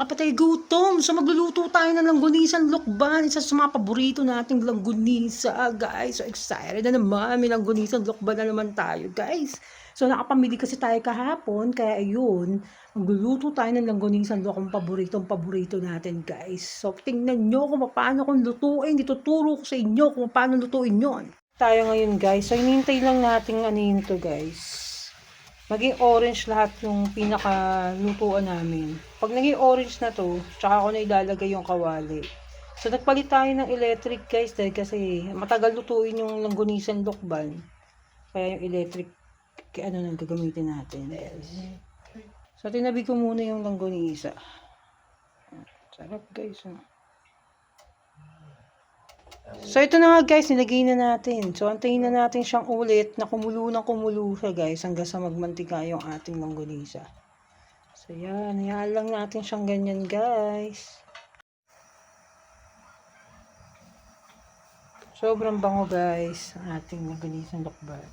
kapatay gutom. So magluluto tayo ng langgunisan lukban. Isa sa mga paborito nating langgunisa, guys. So excited na naman. May langgunisan lukban na naman tayo, guys. So nakapamili kasi tayo kahapon. Kaya ayun, magluluto tayo ng langgunisan lukban. Paboritong paborito natin, guys. So tingnan nyo kung paano kung lutuin. Dituturo ko sa inyo kung paano lutuin yon. Tayo ngayon, guys. So hinintay lang natin ano to, guys maging orange lahat yung pinakalutuan namin. Pag naging orange na to, tsaka ako na ilalagay yung kawali. So, nagpalit tayo ng electric guys dahil kasi matagal lutuin yung langgunisan lokban. Kaya yung electric, ano nang gagamitin natin. So, tinabi ko muna yung langgunisa. Sarap guys. Oh. So, ito na nga guys, nilagay na natin. So, antayin na natin siyang ulit na kumulo ng kumulo siya guys hanggang sa magmantika yung ating langgunisa. So, yan. Hayaan lang natin siyang ganyan guys. Sobrang bango guys ang ating langgunisang lokban.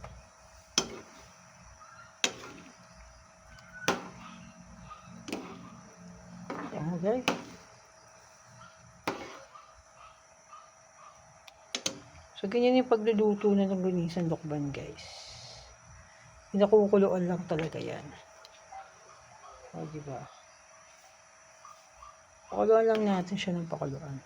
Bango guys. So, ganyan yung pagluluto ng langgunisan lokban, guys. Pinakukuluan lang talaga yan. O, diba? Pakuluan lang natin siya ng pakuluan.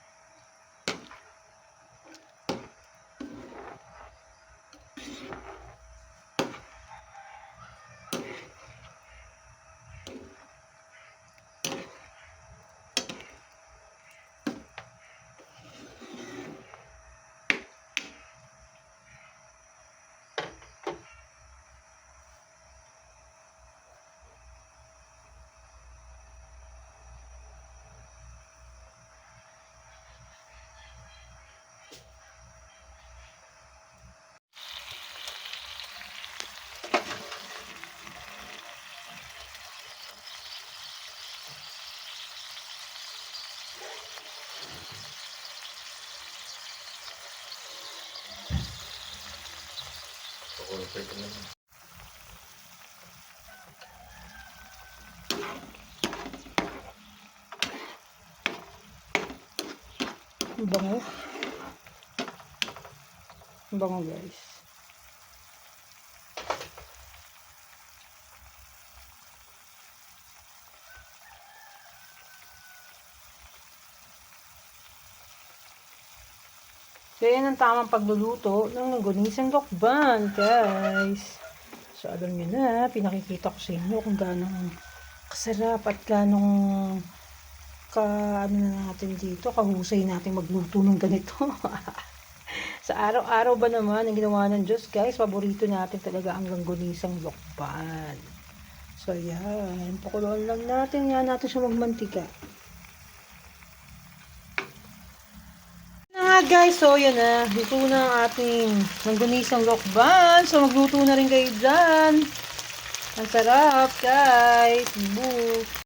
Ang bango. Ang bango, guys. So, yan ang tamang pagluluto ng langgunisang lokban, guys. So, alam nyo na, pinakikita ko sa inyo kung gaano kasarap at gaano ka, ano na natin dito, kahusay natin magluto ng ganito. sa araw-araw ba naman, ang ginawa ng Diyos, guys, paborito natin talaga ang langgunisang lokban. So, yan. Pakuluan lang natin. Yan natin siya magmantika. Guys. So, yan na. Luto na ang ating langgunisang lokban. So, magluto na rin kayo dyan. Ang sarap, guys. Boo.